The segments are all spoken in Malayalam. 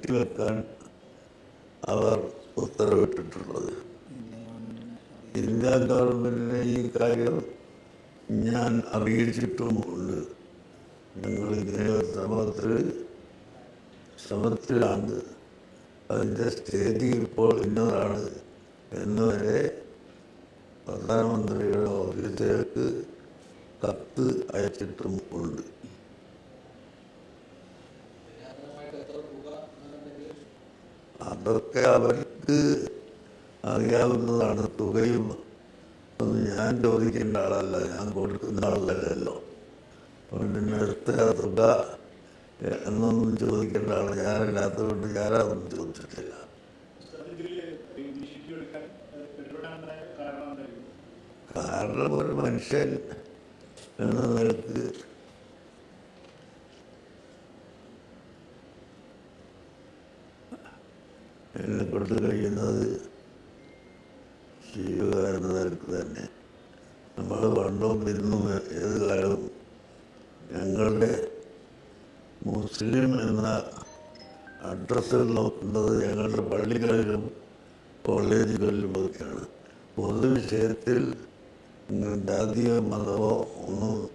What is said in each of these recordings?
നീട്ടിവെക്കാൻ അവർ ഉത്തരവിട്ടിട്ടുള്ളത്. ഇന്ത്യ ഗവൺമെന്റിനെ ഈ കാര്യം ഞാൻ അറിയിച്ചിട്ടുമുണ്ട്. ഞങ്ങൾ ഇതിനെ ശ്രമത്തിൽ ശ്രമത്തിലാണ് അതിന്റെ സ്റ്റേജ് ഇപ്പോൾ ഇന്നതാണ്. എന്നുവരെ പ്രധാനമന്ത്രിയുടെ ഓഫീസിലേക്ക് കത്ത് അയച്ചിട്ടും അതൊക്കെ അവർക്ക് അറിയാവുന്നതാണ്. തുകയും ഞാൻ ചോദിക്കേണ്ട ആളല്ല. ഞാൻ കൊടുക്കുന്ന ആളല്ലല്ലോ അതുകൊണ്ട് തുക എന്നൊന്നും ചോദിക്കേണ്ട ആൾ ഞാനില്ലാത്തതുകൊണ്ട് ഞാനതൊന്നും ചോദിച്ചിട്ടില്ല. കാരണം ഒരു മനുഷ്യൻ എന്ന നിലയ്ക്ക് എന്നെ കൊണ്ട് കഴിയുന്നത് ചെയ്യുക എന്ന നിലയ്ക്ക് തന്നെ. നമ്മൾ പണ്ടും ഇന്നും ഏത് കാലവും ഞങ്ങളുടെ മുസ്ലിം എന്ന അഡ്രസ്സിൽ നോക്കുന്നത് ഞങ്ങളുടെ പള്ളികളിലും കോളേജുകളിലും ഒക്കെയാണ്. പൊതുവിഷയത്തിൽ ജാതിയോ മതമോ ഒന്നും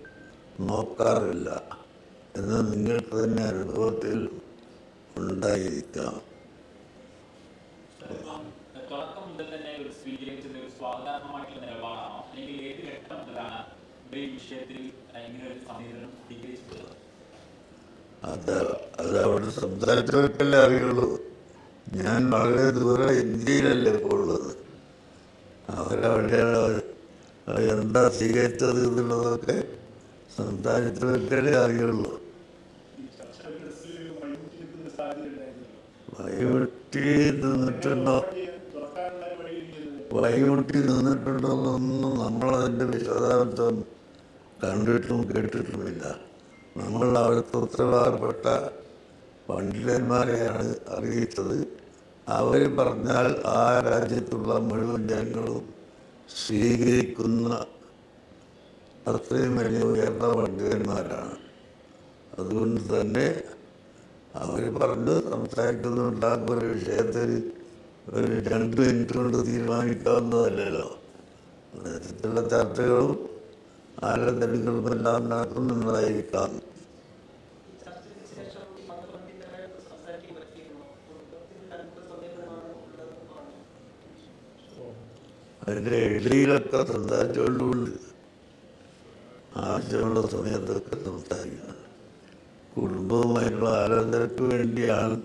നോക്കാറില്ല. എന്ന് നിങ്ങൾക്ക് തന്നെ അനുഭവത്തിൽ ഉണ്ടായിരിക്കാം. തുടക്കം മുതൽ തന്നെ ഒരു സ്വീകരിച്ചത് ഒരു സ്വാഗതാർഹമായിട്ടുള്ള നിലപാടാണോ അല്ലെങ്കിൽ ഏത് ഘട്ടം മുതലാണ് ഇവിടെ ഈ വിഷയത്തിൽ ഇങ്ങനെ ഒരു സമീപനം സ്വീകരിച്ചിട്ടുള്ളത് അത് അത് അവിടെ സംസാരിച്ചവർക്കല്ലേ അറിയുള്ളൂ. ഞാൻ വളരെ ദൂരെ ഇന്ത്യയിലല്ലേ ഇപ്പോൾ ഉള്ളത് അവരവിടെ എന്താ സ്വീകരിച്ചത് എന്നുള്ളതൊക്കെ സംസാരിച്ചവർക്കല്ലേ അറിയുള്ളൂ. വൈകുട്ടി നിന്നിട്ടുള്ള വൈകുട്ടി നിന്നിട്ടുണ്ടെന്നൊന്നും നമ്മളതിന്റെ വിശദാംശം കണ്ടിട്ടും കേട്ടിട്ടുമില്ല. നമ്മൾ അവിടുത്തെ ഉത്തരവാദപ്പെട്ട പണ്ഡിതന്മാരെയാണ് അറിയിച്ചത്. അവർ പറഞ്ഞാൽ ആ രാജ്യത്തുള്ള മുഴുവൻ ജനങ്ങളും സ്വീകരിക്കുന്ന അത്രയും വലിയ ഉയർന്ന പണ്ഡിതന്മാരാണ്. അതുകൊണ്ട് തന്നെ അവർ പറഞ്ഞ് സംസാരിക്കുന്നുണ്ടാകുന്ന ഒരു വിഷയത്തിൽ ഒരു രണ്ട് മിനിറ്റ് കൊണ്ട് തീരുമാനിക്കാവുന്നതല്ലല്ലോ. നേരത്തുള്ള ചർച്ചകളും ആലോചനകളും എല്ലാം നടക്കുന്നുണ്ടായിരിക്കാം അതിന്റെ എഴുതിയിലൊക്കെ സംസാരിച്ചുകൊണ്ടുണ്ട് ആവശ്യമുള്ള സമയത്തൊക്കെ സംസാരിക്കുന്നത് കുടുംബവുമായിട്ടുള്ള ആരാധനക്ക് വേണ്ടിയാണ്.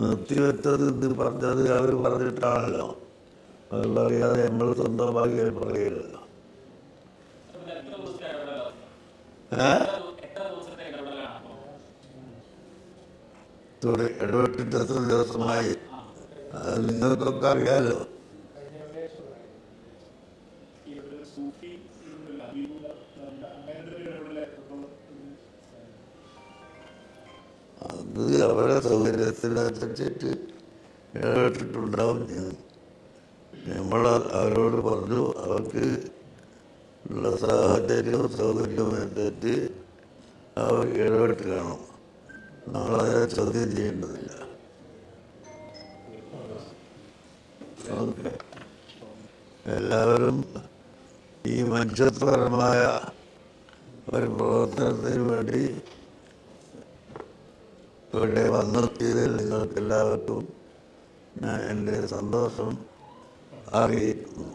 നിർത്തിവെച്ചത് ഇത് പറഞ്ഞത് അവർ പറഞ്ഞിട്ടാണല്ലോ. അതറിയാതെ നമ്മൾ സ്വന്തമായി പറയരുത് ഇടപെട്ടിട്ട് എത്ര ദിവസമായി? അത് നിങ്ങൾക്കൊക്കെ അറിയാലോ. അത് അവരുടെ സൗകര്യത്തിനനുസരിച്ചിട്ട് ഇടപെട്ടിട്ടുണ്ടാവും നമ്മൾ അവരോട് പറഞ്ഞു അവർക്ക് ഉള്ള സാഹചര്യവും സൗകര്യവും അനുസരിച്ച് അവർ ഇടപെട്ട് കാണും നമ്മളതിനെ ചോദ്യം ചെയ്യേണ്ടതില്ല എല്ലാവരും ഈ മനുഷ്യത്വപരമായ ഒരു പ്രവർത്തനത്തിന് വേണ്ടി ഇവിടെ വന്നെത്തിയതിൽ നിങ്ങൾക്ക് എല്ലാവർക്കും ഞാൻ എന്റെ സന്തോഷം അറിയിക്കുന്നു.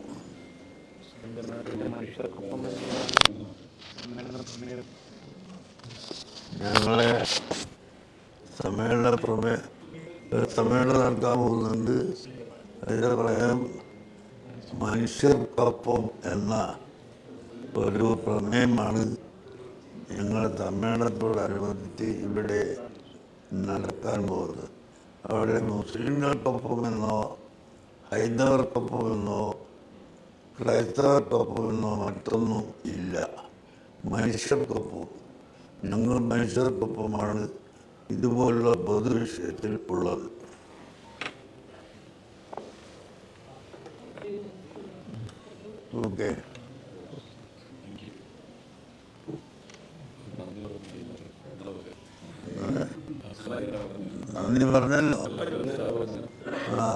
ഞങ്ങളെ സമ്മേളന പ്രമേ സമ്മേളനം നടക്കാൻ പോകുന്നുണ്ട്. അതിന്റെ പ്രമേയം മനുഷ്യർക്കൊപ്പം എന്ന ഒരു പ്രമേയമാണ് ഞങ്ങളുടെ സമ്മേളനത്തോടനുബന്ധിച്ച് ഇവിടെ നടക്കാൻ പോകുന്നത്. അവിടെ മുസ്ലിങ്ങൾക്കൊപ്പമെന്നോ ഹൈന്ദവർക്കൊപ്പമെന്നോ ക്രൈസ്തവർക്കൊപ്പമെന്നോ മറ്റൊന്നും ഇല്ല. മനുഷ്യർക്കൊപ്പം. ഞങ്ങൾ മനുഷ്യർക്കൊപ്പമാണ് ഇതുപോലുള്ള പൊതുവിഷയത്തിൽ ഉള്ളത്. ഓക്കെ. நிவர்ணன் ஆ